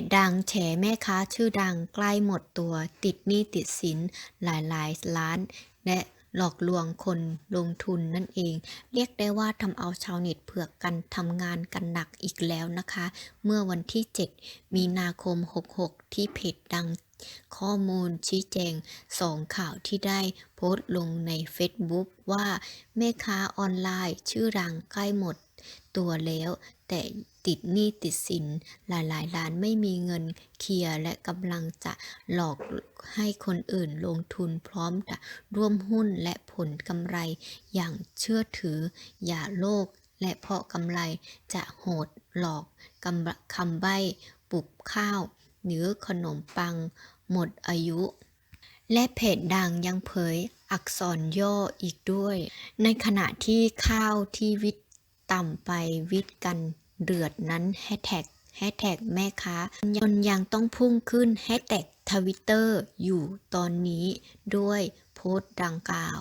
จดังแฉแม่ค้าชื่อดังใกล้หมดตัว ติดหนี้ติดสินหลายหลายล้าน และหลอกลวงคนลงทุนนั่นเอง เรียกได้ว่าทำเอาชาวเน็ตเผือกกันทำงานกันหนักอีกแล้วนะคะ เมื่อวันที่ 7 มีนาคม 66 ที่เพจดังข้อมูลชี้แจงสองข่าวที่ได้โพสต์ลงใน Facebook ว่าแม่ค้าออนไลน์ชื่อดังใกล้หมดตัวแล้ว แต่ติดหนี้ติดสินหลายๆ ล้านไม่มีเงินเคลียร์และกำลังจะหลอกให้คนอื่นลงทุนพร้อมจะร่วมหุ้นและผลกำไรอย่างเชื่อถือ อย่าโลก และเพราะกำไรจะโหดหลอกกำคำใบ้ปลุกข้าวหรือขนมปัง หมดอายุ และเพจดังยังเผยอักษรย่ออีกด้วย ในขณะที่ข้าวที่วิทย์ต่ำไปวิทย์กัน เดือดนั้นแฮชแท็กแฮชแท็กแม่ค้าจนยังต้องพุ่งขึ้นแฮชแท็กทวิตเตอร์อยู่ตอนนี้ด้วยโพสต์ดังกล่าว